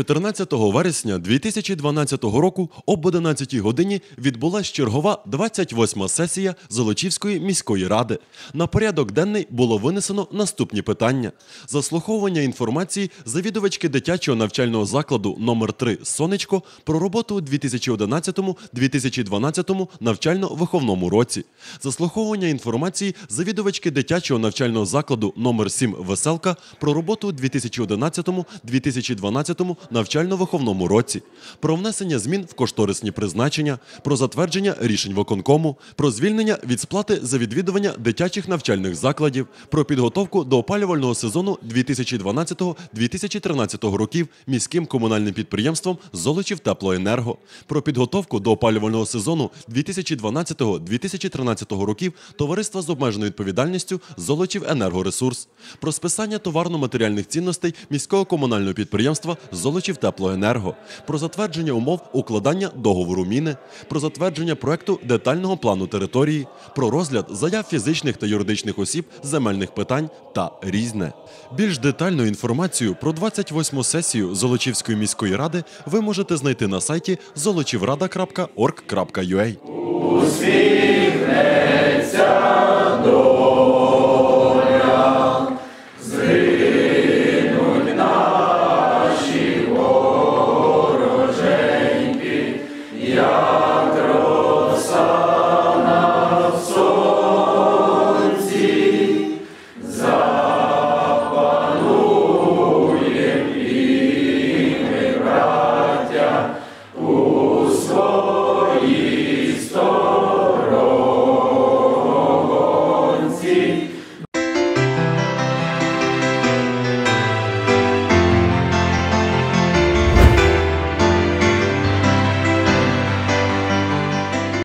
14 вересня 2012 року об 11 годині відбулася чергова 28-ма сесія Золочівської міської ради. На порядок денний було винесено наступні питання: заслуховування інформації завідувачки дитячого навчального закладу номер 3 Сонечко про роботу у 2011-2012 навчально-виховному році, заслуховування інформації завідувачки дитячого навчального закладу номер 7 Веселка про роботу у 2011-2012 навчально-виховному році, про внесення змін в кошторисні призначення, про затвердження рішень виконкому, про звільнення від сплати за відвідування дитячих навчальних закладів, про підготовку до опалювального сезону 2012-2013 років міським комунальним підприємством Золочів Теплоенерго, про підготовку до опалювального сезону 2012-2013 років товариства з обмеженою відповідальністю Золочів Енергоресурс, про списання товарно-матеріальних цінностей міського комунального підприємства Золочів Теплоенерго, про затвердження умов укладання договору міни, про затвердження проекту детального плану території, про розгляд заяв фізичних та юридичних осіб земельних питань та різне. Більш детальну інформацію про 28-му сесію Золочівської міської ради ви можете знайти на сайті zolochivrada.org.ua. до